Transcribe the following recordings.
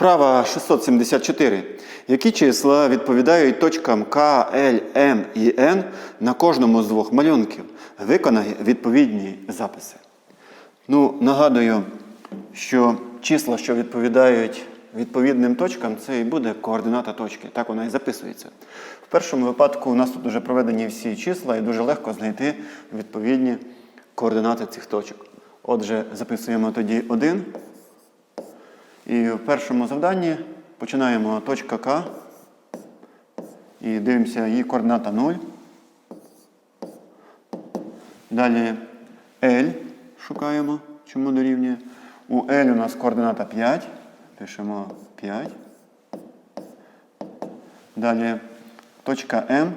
Вправа 674. Які числа відповідають точкам К, Л, М і Н на кожному з двох малюнків? Виконай відповідні записи. Ну, нагадую, що числа, що відповідають відповідним точкам, це і буде координата точки. Так вона і записується. В першому випадку у нас тут вже проведені всі числа, і дуже легко знайти відповідні координати цих точок. Отже, записуємо тоді 1. І в першому завданні починаємо точка К. І дивимося її координата 0. Далі L шукаємо, чому дорівнює. У L у нас координата 5. Пишемо 5. Далі точка М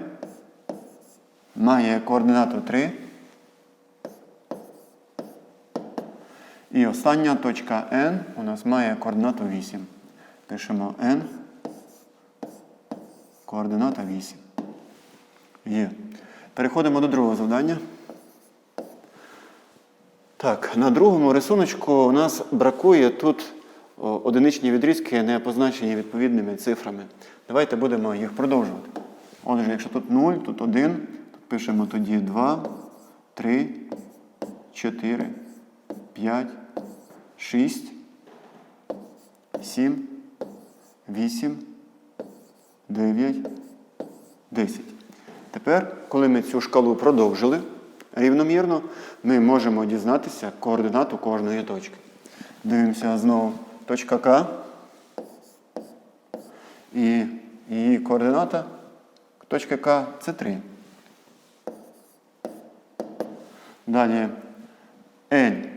має координату 3. І остання точка N у нас має координату 8. Пишемо N. Координата 8. Є. Переходимо до другого завдання. Так, на другому рисуночку у нас бракує тут одиничні відрізки, не позначені відповідними цифрами. Давайте будемо їх продовжувати. Отже, якщо тут 0, тут 1, тут пишемо тоді 2, 3, 4, 5, 6, 7, 8, 9, 10. Тепер, коли ми цю шкалу продовжили рівномірно, ми можемо дізнатися координату кожної точки. Дивимося знову точка К. І її координата точки К це 3. Далі L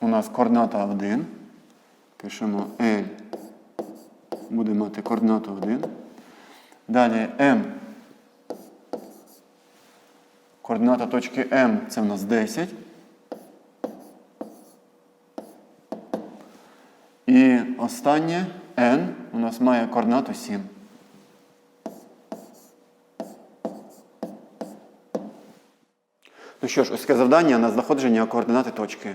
у нас координата 1. Пишемо L. Буде мати координату 1. Далі M. Координата точки М це в нас 10. І останнє N у нас має координату 7. Ну що ж, ось таке завдання на знаходження координати точки.